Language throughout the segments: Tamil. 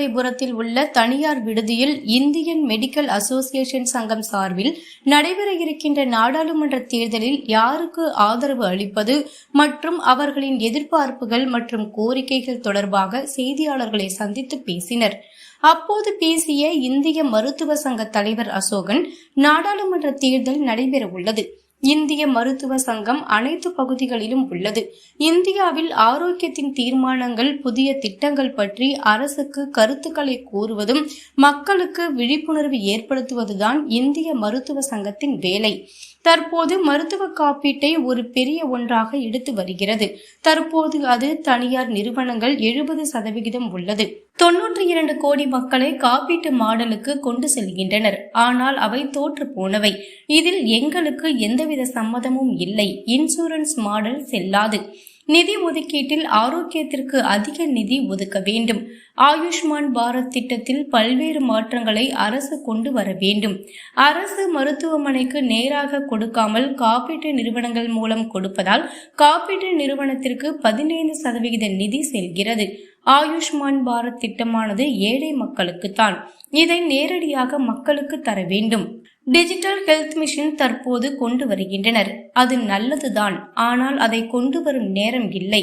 மகாபலிபுரத்தில் உள்ள தனியார் விடுதியில் இந்தியன் மெடிக்கல் அசோசியேஷன் சங்கம் சார்பில் நடைபெற இருக்கின்ற நாடாளுமன்ற தேர்தலில் யாருக்கு ஆதரவு அளிப்பது மற்றும் அவர்களின் எதிர்பார்ப்புகள் மற்றும் கோரிக்கைகள் தொடர்பாக செய்தியாளர்களை சந்தித்து பேசினர். அப்போது பேசிய இந்திய மருத்துவ சங்க தலைவர் அசோகன் நாடாளுமன்ற தேர்தல் நடைபெற உள்ளது. இந்திய மருத்துவ சங்கம் அனைத்து பகுதிகளிலும் உள்ளது. இந்தியாவில் ஆரோக்கியத்தின் தீர்மானங்கள் புதிய திட்டங்கள் பற்றி அரசுக்கு கருத்துக்களை கூறுவதும் மக்களுக்கு விழிப்புணர்வு ஏற்படுத்துவதுதான் இந்திய மருத்துவ சங்கத்தின் வேலை. தற்போது மருத்துவ காப்பீட்டை ஒரு பெரிய ஒன்றாக எடுத்து வருகிறது. தற்போது அது தனியார் நிறுவனங்கள் எழுபது சதவிகிதம் உள்ளது. தொன்னூற்றி இரண்டு கோடி மக்களை காப்பீட்டு மாடலுக்கு கொண்டு செல்கின்றனர். ஆனால் அவை தோற்று போனவை. இதில் எங்களுக்கு எந்தவித சம்மதமும் இல்லை. இன்சூரன்ஸ் மாடல் செல்லாது. நிதி ஒதுக்கீட்டில் ஆரோக்கியத்திற்கு அதிக நிதி ஒதுக்க வேண்டும். ஆயுஷ்மான் பாரத் திட்டத்தில் பல்வேறு மாற்றங்களை அரசு கொண்டு வர வேண்டும். அரசு மருத்துவமனைக்கு நேராக கொடுக்காமல் காப்பீட்டு நிறுவனங்கள் மூலம் கொடுப்பதால் காப்பீட்டு நிறுவனத்திற்கு பதினைந்து சதவிகித நிதி செல்கிறது. ஆயுஷ்மான் பாரத் திட்டமானது ஏழை மக்களுக்குத்தான். இதை நேரடியாக மக்களுக்கு தர வேண்டும். டிஜிட்டல் ஹெல்த் மிஷின் தற்போது கொண்டு வருகின்றனர். அது நல்லதுதான். ஆனால் அதை கொண்டு வரும் நேரம் இல்லை.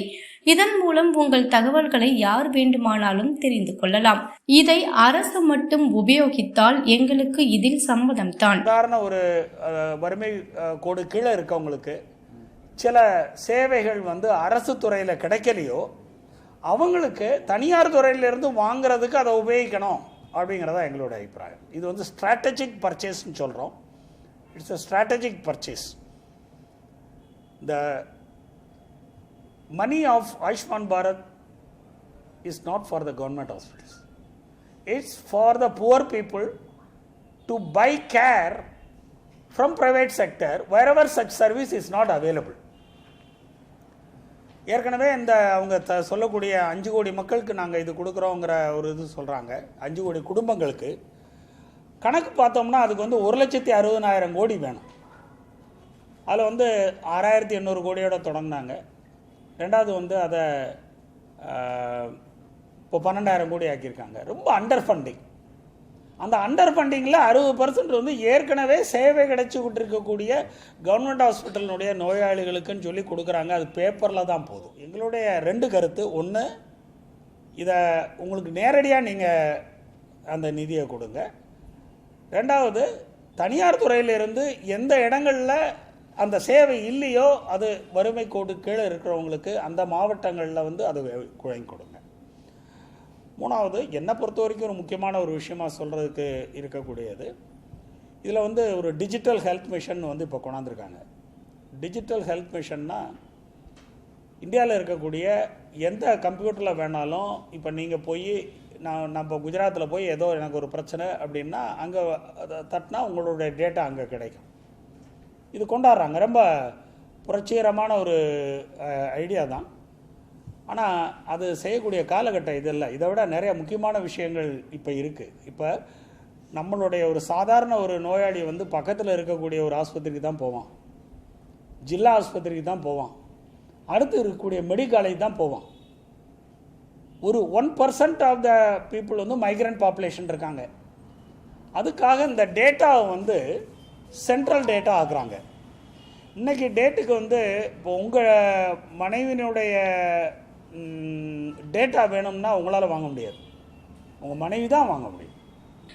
இதன் மூலம் உங்கள் தகவல்களை யார் வேண்டுமானாலும் தெரிந்து கொள்ளலாம். இதை அரசு மட்டும் உபயோகித்தால் எங்களுக்கு இதில் சம்மதம்தான் சாதாரண ஒரு வறுமை கோடு கீழே இருக்கவங்களுக்கு சில சேவைகள் வந்து அரசு துறையில் கிடைக்கலையோ அவங்களுக்கு தனியார் துறையிலிருந்து வாங்குறதுக்கு அதை உபயோகிக்கணும். அப்படிங்கிறதா எங்களோட அபிப்பிராயம் இது வந்து ஸ்ட்ராட்டஜிக் பர்ச்சேஸ்ன்னு சொல்கிறோம் it's a strategic purchase the money of Ayushman Bharat is not for the government hospitals it's for the poor people to buy care from private sector wherever such service is not available ஏற்கனவே இந்த அவங்க த சொல்லக்கூடிய அஞ்சு கோடி மக்களுக்கு நாங்கள் இது கொடுக்குறோங்கிற ஒரு இது சொல்கிறாங்க அஞ்சு கோடி குடும்பங்களுக்கு. கணக்கு பார்த்தோம்னா அதுக்கு வந்து ஒரு லட்சத்தி அறுபதனாயிரம் கோடி வேணும். அதில் வந்து ஆறாயிரத்தி எண்ணூறு கோடியோட தொடங்கினாங்க ரெண்டாவது வந்து அதை இப்போ பன்னெண்டாயிரம் கோடி ஆக்கியிருக்காங்க. ரொம்ப அண்டர் ஃபண்டிங் அந்த அண்டர் ஃபண்டிங்கில் அறுபது பர்சன்ட் வந்து ஏற்கனவே சேவை கிடைச்சிக்கிட்டு இருக்கக்கூடிய கவர்மெண்ட் ஹாஸ்பிட்டலினுடைய நோயாளிகளுக்குன்னு சொல்லி கொடுக்குறாங்க. அது பேப்பரில் தான் போதும். எங்களுடைய ரெண்டு கருத்து. ஒன்று இதை உங்களுக்கு நேரடியாக நீங்கள் அந்த நிதியை கொடுங்க. ரெண்டாவது தனியார் துறையிலிருந்து எந்த இடங்களில் அந்த சேவை இல்லையோ அது வறுமை கோடு கீழே இருக்கிறவங்களுக்கு அந்த மாவட்டங்களில் வந்து அதை குழங்கி கொடுங்க. மூணாவது என்னை பொறுத்த வரைக்கும் ஒரு முக்கியமான ஒரு விஷயமாக சொல்கிறதுக்கு இருக்கக்கூடியது. இதில் வந்து ஒரு டிஜிட்டல் ஹெல்த் மிஷன் வந்து இப்போ கொண்டாந்துருக்காங்க. டிஜிட்டல் ஹெல்த் மிஷன்னா இந்தியாவில் இருக்கக்கூடிய எந்த கம்ப்யூட்டரில் வேணாலும் இப்போ நீங்கள் போய் நான் நம்ம குஜராத்தில் போய் ஏதோ எனக்கு ஒரு பிரச்சனை அப்படின்னா அங்கே தட்டினா உங்களுடைய டேட்டா அங்கே கிடைக்கும். இது கொண்டாடுறாங்க. ரொம்ப புரட்சிகரமான ஒரு ஐடியா தான். ஆனால் அது செய்யக்கூடிய காலகட்டம் இது இல்லை இதை விட நிறைய முக்கியமான விஷயங்கள் இப்போ இருக்குது இப்போ நம்மளுடைய ஒரு சாதாரண ஒரு நோயாளி வந்து பக்கத்தில் இருக்கக்கூடிய ஒரு ஆஸ்பத்திரிக்கு தான் போவான். ஜில்லா ஆஸ்பத்திரிக்கு தான் போவான். அடுத்து இருக்கக்கூடிய மெடிக்காலேஜ் தான் போவான். ஒரு one percent of the people வந்து மைக்ரண்ட் பாப்புலேஷன் இருக்காங்க. அதுக்காக இந்த டேட்டாவை வந்து சென்ட்ரல் டேட்டா ஆக்குறாங்க. இன்றைக்கி டேட்டுக்கு வந்து இப்போ உங்கள் மனைவியினுடைய டேட்டா வேணும்னா உங்களால் வாங்க முடியாது. உங்கள் மனைவி தான் வாங்க முடியும்.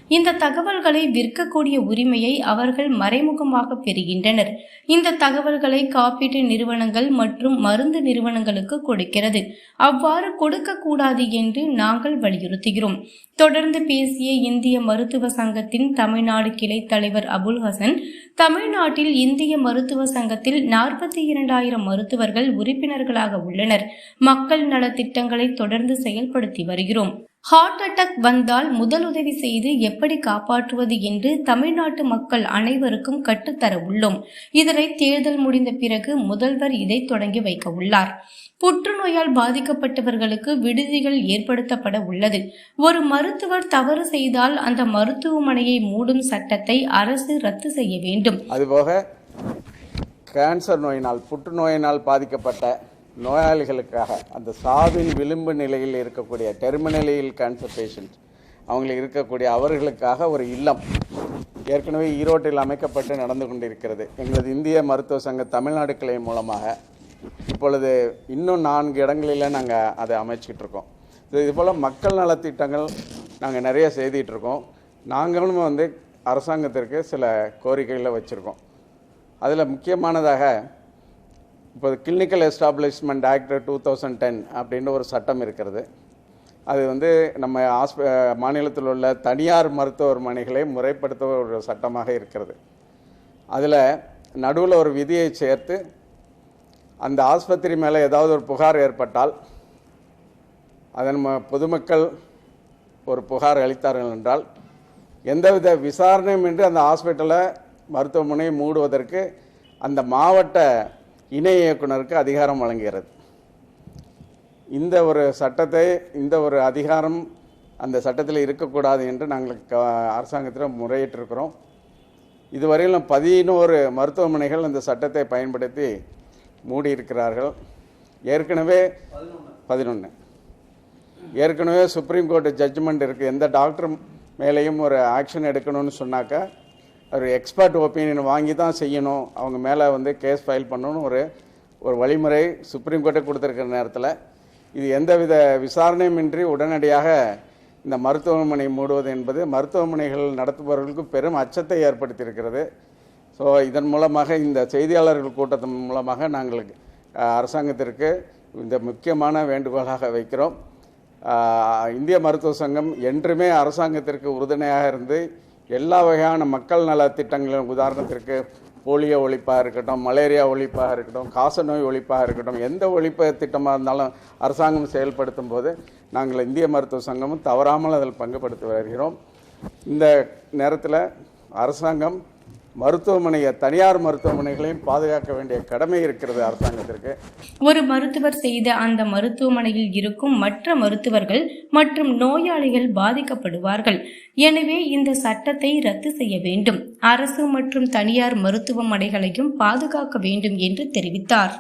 இந்த தகவல்களை விற்கக்கூடிய உரிமையை அவர்கள் மறைமுகமாக பெறுகின்றனர். இந்த தகவல்களை காப்பீட்டு நிறுவனங்கள் மற்றும் மருந்து நிறுவனங்களுக்கு கொடுக்கிறது. அவ்வாறு கொடுக்கக்கூடாது என்று நாங்கள் வலியுறுத்துகிறோம். தொடர்ந்து பேசிய இந்திய மருத்துவ சங்கத்தின் தமிழ்நாடு கிளை தலைவர் அபுல் ஹசன் தமிழ்நாட்டில் இந்திய மருத்துவ சங்கத்தில் நாற்பத்தி இரண்டாயிரம் மருத்துவர்கள் உறுப்பினர்களாக உள்ளனர். மக்கள் நலத்திட்டங்களை தொடர்ந்து செயல்படுத்தி வருகிறோம். ஹார்ட் அட்டாக் வந்தால் முதலுதவி செய்து எப்படி காப்பாற்றுவது என்று தமிழ்நாட்டு மக்கள் அனைவருக்கும் கற்றுத்தர உள்ளோம். இதனை தேர்தல் முடிந்த பிறகு முதல்வர் இதை தொடங்கி வைக்க உள்ளார். புற்றுநோயால் பாதிக்கப்பட்டவர்களுக்கு விடுதிகள் ஏற்படுத்தப்பட உள்ளது. ஒரு மருத்துவர் தவறு செய்தால் அந்த மருத்துவமனையை மூடும் சட்டத்தை அரசு ரத்து செய்ய வேண்டும். அதுபோக கேன்சர் நோயினால் புற்றுநோயினால் பாதிக்கப்பட்ட நோயாளிகளுக்காக அந்த சாவின் விளிம்பு நிலையில் இருக்கக்கூடிய டெர்மினலியில் கேன்சர் பேஷண்ட் அவங்களுக்கு இருக்கக்கூடிய அவர்களுக்காக ஒரு இல்லம் ஏற்கனவே ஈரோட்டில் அமைக்கப்பட்டு நடந்து கொண்டிருக்கிறது. எங்களது இந்திய மருத்துவ சங்க தமிழ்நாடு கிளை மூலமாக இப்பொழுது இன்னும் நான்கு இடங்களில் நாங்கள் அதை அமைச்சிக்கிட்டு இருக்கோம். இது இதுபோல் மக்கள் நலத்திட்டங்கள் நாங்கள் நிறைய செய்துட்டு நாங்களும் வந்து அரசாங்கத்திற்கு சில கோரிக்கைகளை வச்சுருக்கோம். அதில் முக்கியமானதாக இப்போ clinical establishment act two thousand ten அப்படின்ற ஒரு சட்டம் இருக்கிறது. அது வந்து நம்ம ஆஸ்ப மாநிலத்தில் உள்ள தனியார் மருத்துவமனைகளை முறைப்படுத்த ஒரு சட்டமாக இருக்கிறது. அதில் நடுவில் ஒரு விதியை சேர்த்து அந்த ஆஸ்பத்திரி மேலே ஏதாவது ஒரு புகார் ஏற்பட்டால் அதன் பொதுமக்கள் ஒரு புகார் அளித்தார்கள் என்றால் எந்தவித விசாரணையும் இன்றி அந்த ஹாஸ்பிட்டலை மருத்துவமனையை மூடுவதற்கு அந்த மாவட்ட இணை இயக்குனருக்கு அதிகாரம் வழங்குகிறது. இந்த ஒரு சட்டத்தை இந்த ஒரு அதிகாரம் அந்த சட்டத்தில் இருக்கக்கூடாது என்று நாங்கள் க அரசாங்கத்தில் முறையிட்டிருக்கிறோம். இதுவரையிலும் பதினோரு மருத்துவமனைகள் அந்த சட்டத்தை பயன்படுத்தி மூடியிருக்கிறார்கள். ஏற்கனவே பதினொன்று ஏற்கனவே சுப்ரீம் கோர்ட் ஜட்ஜ்மெண்ட் இருக்குது எந்த டாக்டர் மேலேயும் ஒரு ஆக்ஷன் எடுக்கணும்னு சொன்னாக்கா ஒரு எக்ஸ்பர்ட் ஒப்பீனியன் வாங்கி தான் செய்யணும். அவங்க மேலே வந்து கேஸ் ஃபைல் பண்ணணும்னு ஒரு ஒரு வழிமுறை சுப்ரீம் கோர்ட்டை கொடுத்துருக்கிற நேரத்தில் இது எந்தவித விசாரணையுமின்றி உடனடியாக இந்த மருத்துவமனை மூடுவது என்பது மருத்துவமனைகள் நடத்துபவர்களுக்கு பெரும் அச்சத்தை ஏற்படுத்தியிருக்கிறது. ஸோ இதன் மூலமாக இந்த செய்தியாளர்கள் கூட்டத்தின் மூலமாக நாங்கள் அரசாங்கத்திற்கு இந்த முக்கியமான வேண்டுகோளாக வைக்கிறோம். இந்திய மருத்துவ சங்கம் என்றுமே அரசாங்கத்திற்கு உறுதுணையாக இருந்து எல்லா வகையான மக்கள் நல திட்டங்களும் உதாரணத்திற்கு போலியோ ஒழிப்பாக இருக்கட்டும் மலேரியா ஒழிப்பாக இருக்கட்டும் காசநோய் ஒழிப்பாக இருக்கட்டும் எந்த ஒழிப்பு திட்டமாக இருந்தாலும் அரசாங்கம் செயல்படுத்தும் போது நாங்கள் இந்திய மருத்துவ சங்கமும் தவறாமல் அதில் பங்குபடுத்தி வருகிறோம். இந்த நேரத்தில் அரசாங்கம் மருத்துவமனையை தனியார் மருத்துவமனைகளையும் பாதுகாக்க வேண்டிய கடமை இருக்கிறது அரசாங்கத்திற்கு. ஒரு மருத்துவர் செய்த அந்த மருத்துவமனையில் இருக்கும் மற்ற மருத்துவர்கள் மற்றும் நோயாளிகள் பாதிக்கப்படுவார்கள். எனவே இந்த சட்டத்தை ரத்து செய்ய வேண்டும். அரசு மற்றும் தனியார் மருத்துவமனைகளையும் பாதுகாக்க வேண்டும் என்று தெரிவித்தார்.